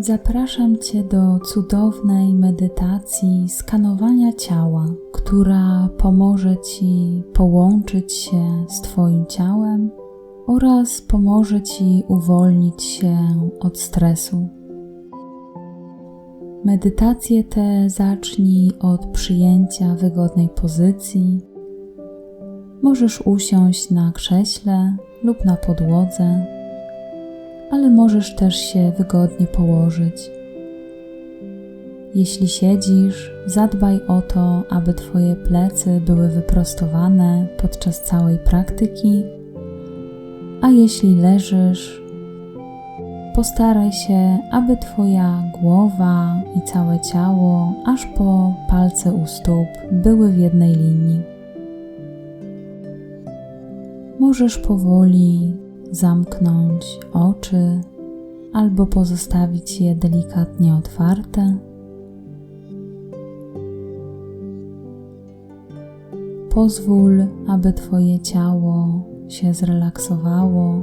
Zapraszam Cię do cudownej medytacji skanowania ciała, która pomoże Ci połączyć się z Twoim ciałem oraz pomoże Ci uwolnić się od stresu. Medytację tę zacznij od przyjęcia wygodnej pozycji. Możesz usiąść na krześle lub na podłodze, ale możesz też się wygodnie położyć. Jeśli siedzisz, zadbaj o to, aby Twoje plecy były wyprostowane podczas całej praktyki, a jeśli leżysz, postaraj się, aby Twoja głowa i całe ciało, aż po palce u stóp, były w jednej linii. Możesz powoli zamknąć oczy albo pozostawić je delikatnie otwarte. Pozwól, aby Twoje ciało się zrelaksowało,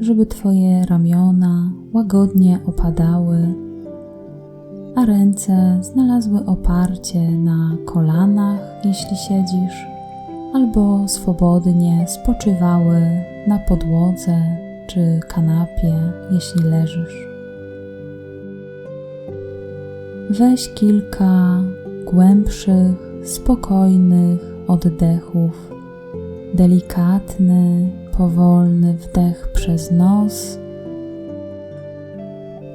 żeby Twoje ramiona łagodnie opadały, a ręce znalazły oparcie na kolanach, jeśli siedzisz, albo swobodnie spoczywały na podłodze czy kanapie, jeśli leżysz. Weź kilka głębszych, spokojnych oddechów. Delikatny, powolny wdech przez nos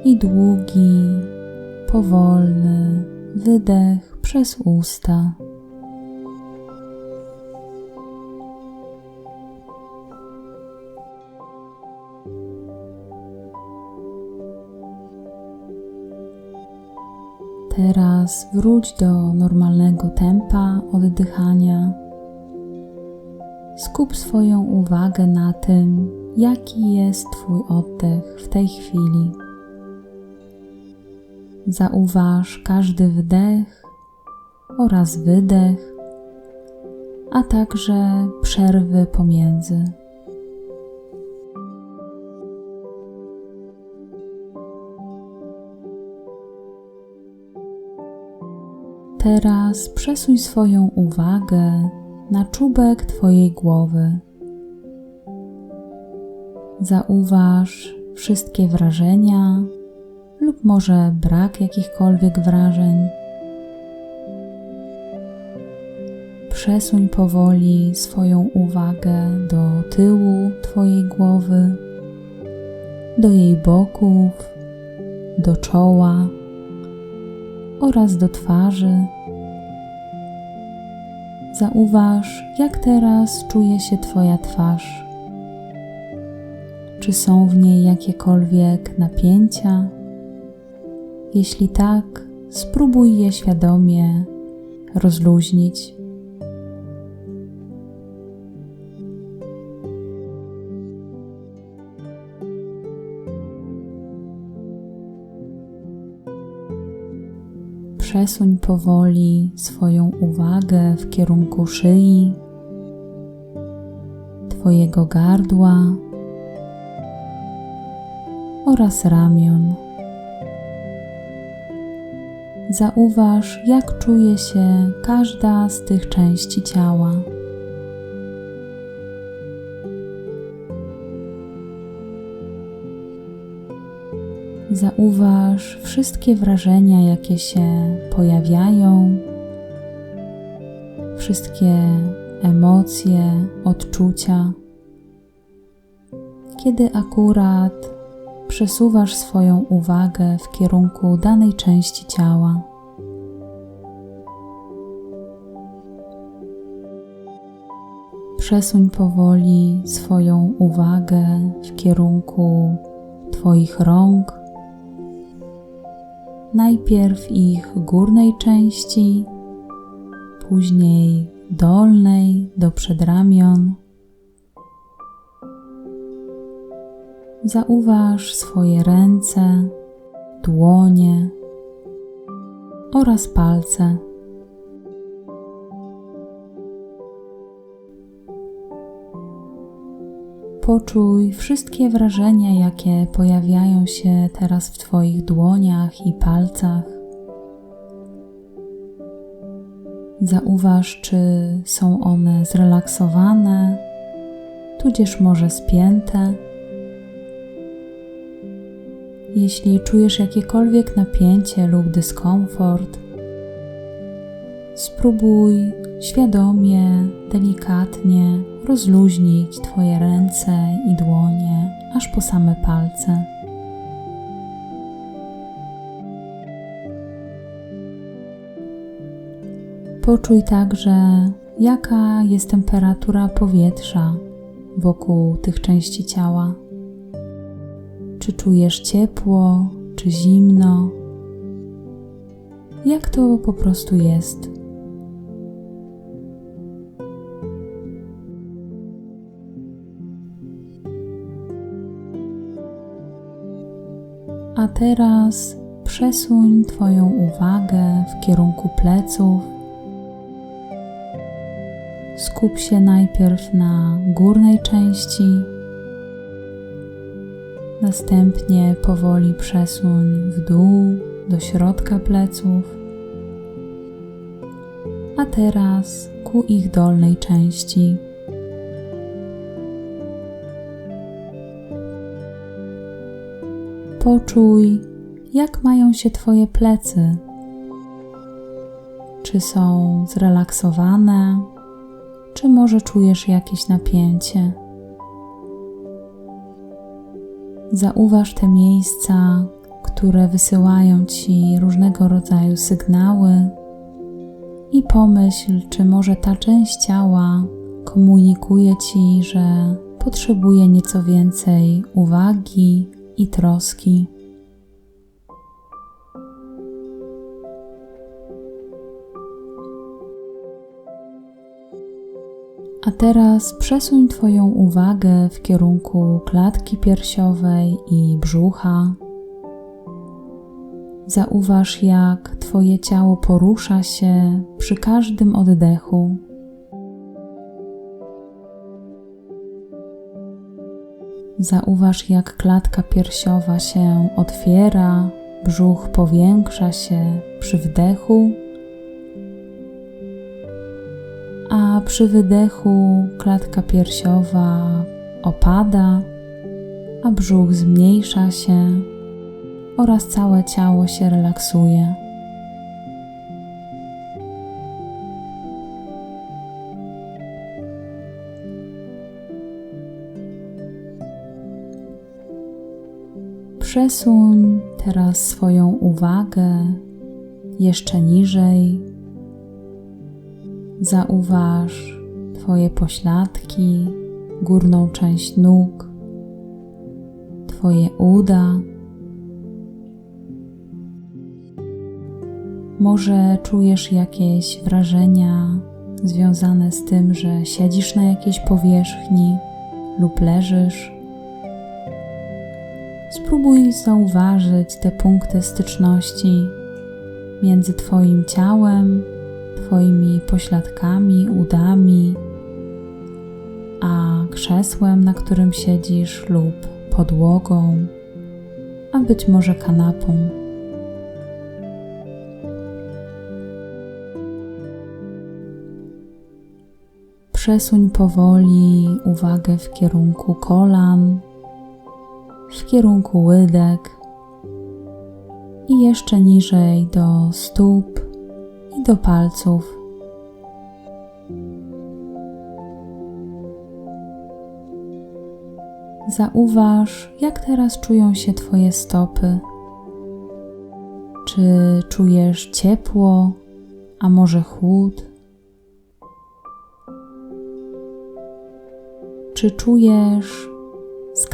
i długi, powolny wydech przez usta. Teraz wróć do normalnego tempa oddychania. Skup swoją uwagę na tym, jaki jest Twój oddech w tej chwili. Zauważ każdy wdech oraz wydech, a także przerwy pomiędzy. Teraz przesuń swoją uwagę na czubek Twojej głowy. Zauważ wszystkie wrażenia lub może brak jakichkolwiek wrażeń. Przesuń powoli swoją uwagę do tyłu Twojej głowy, do jej boków, do czoła oraz do twarzy. Zauważ, jak teraz czuje się Twoja twarz. Czy są w niej jakiekolwiek napięcia? Jeśli tak, spróbuj je świadomie rozluźnić. Przesuń powoli swoją uwagę w kierunku szyi, Twojego gardła oraz ramion. Zauważ, jak czuje się każda z tych części ciała. Zauważ wszystkie wrażenia, jakie się pojawiają, wszystkie emocje, odczucia. Kiedy akurat przesuwasz swoją uwagę w kierunku danej części ciała. Przesuń powoli swoją uwagę w kierunku Twoich rąk, najpierw ich górnej części, później dolnej do przedramion. Zauważ swoje ręce, dłonie oraz palce. Poczuj wszystkie wrażenia, jakie pojawiają się teraz w Twoich dłoniach i palcach. Zauważ, czy są one zrelaksowane, tudzież może spięte. Jeśli czujesz jakiekolwiek napięcie lub dyskomfort, spróbuj świadomie, delikatnie rozluźnić Twoje ręce i dłonie aż po same palce. Poczuj także, jaka jest temperatura powietrza wokół tych części ciała. Czy czujesz ciepło, czy zimno? Jak to po prostu jest? Teraz przesuń Twoją uwagę w kierunku pleców. Skup się najpierw na górnej części, następnie powoli przesuń w dół do środka pleców, a teraz ku ich dolnej części. Poczuj, jak mają się Twoje plecy. Czy są zrelaksowane, czy może czujesz jakieś napięcie? Zauważ te miejsca, które wysyłają Ci różnego rodzaju sygnały i pomyśl, czy może ta część ciała komunikuje Ci, że potrzebuje nieco więcej uwagi i troski. A teraz przesuń Twoją uwagę w kierunku klatki piersiowej i brzucha. Zauważ, jak Twoje ciało porusza się przy każdym oddechu. Zauważ, jak klatka piersiowa się otwiera, brzuch powiększa się przy wdechu, a przy wydechu klatka piersiowa opada, a brzuch zmniejsza się oraz całe ciało się relaksuje. Przesuń teraz swoją uwagę jeszcze niżej. Zauważ Twoje pośladki, górną część nóg, Twoje uda. Może czujesz jakieś wrażenia związane z tym, że siedzisz na jakiejś powierzchni lub leżysz. Spróbuj zauważyć te punkty styczności między Twoim ciałem, Twoimi pośladkami, udami, a krzesłem, na którym siedzisz, lub podłogą, a być może kanapą. Przesuń powoli uwagę w kierunku kolan, w kierunku łydek i jeszcze niżej do stóp i do palców. Zauważ, jak teraz czują się Twoje stopy. Czy czujesz ciepło, a może chłód? Czy czujesz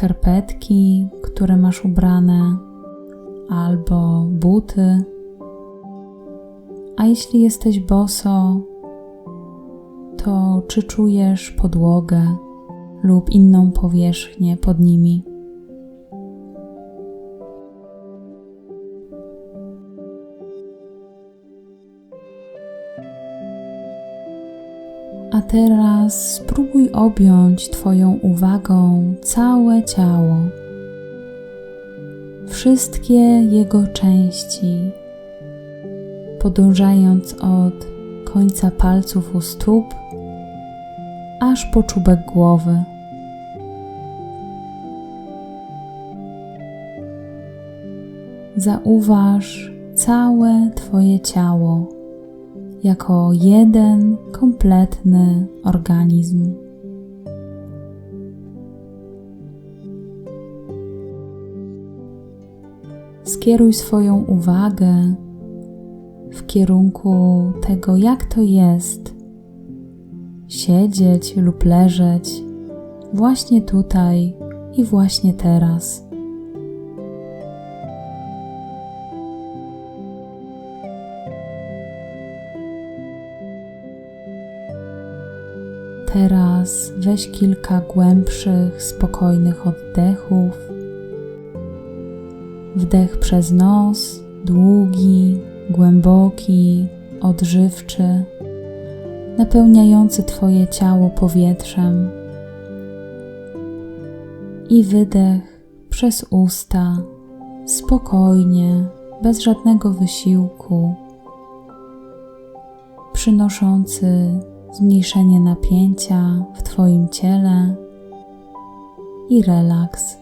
skarpetki, które masz ubrane, albo buty. A jeśli jesteś boso, to czy czujesz podłogę lub inną powierzchnię pod nimi? A teraz spróbuj objąć Twoją uwagą całe ciało, wszystkie jego części, podążając od końca palców u stóp aż po czubek głowy. Zauważ całe Twoje ciało jako jeden kompletny organizm. Skieruj swoją uwagę w kierunku tego, jak to jest siedzieć lub leżeć właśnie tutaj i właśnie teraz. Teraz weź kilka głębszych, spokojnych oddechów. Wdech przez nos, długi, głęboki, odżywczy, napełniający Twoje ciało powietrzem. I wydech przez usta, spokojnie, bez żadnego wysiłku, przynoszący zmniejszenie napięcia w Twoim ciele i relaks.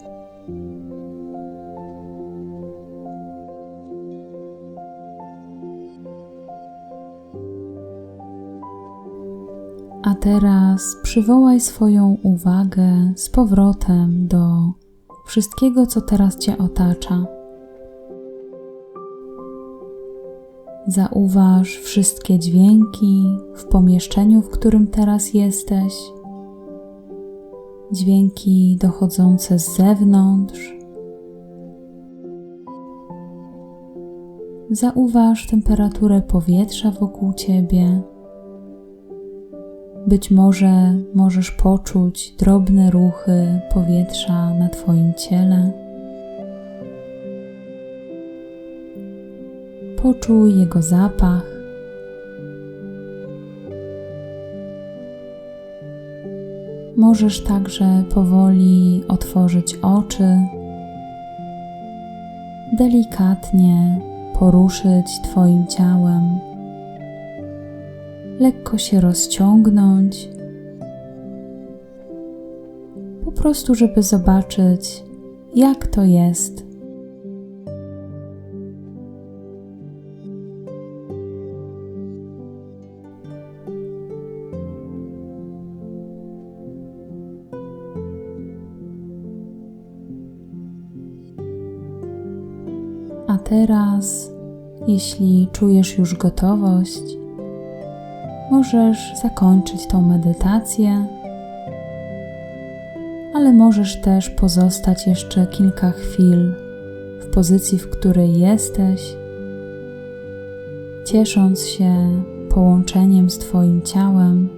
A teraz przywołaj swoją uwagę z powrotem do wszystkiego, co teraz Cię otacza. Zauważ wszystkie dźwięki w pomieszczeniu, w którym teraz jesteś, dźwięki dochodzące z zewnątrz. Zauważ temperaturę powietrza wokół ciebie. Być może możesz poczuć drobne ruchy powietrza na Twoim ciele. Poczuj jego zapach. Możesz także powoli otworzyć oczy, delikatnie poruszyć Twoim ciałem, lekko się rozciągnąć, po prostu, żeby zobaczyć, jak to jest teraz, jeśli czujesz już gotowość, możesz zakończyć tą medytację, ale możesz też pozostać jeszcze kilka chwil w pozycji, w której jesteś, ciesząc się połączeniem z Twoim ciałem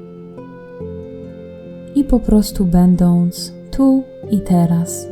i po prostu będąc tu i teraz.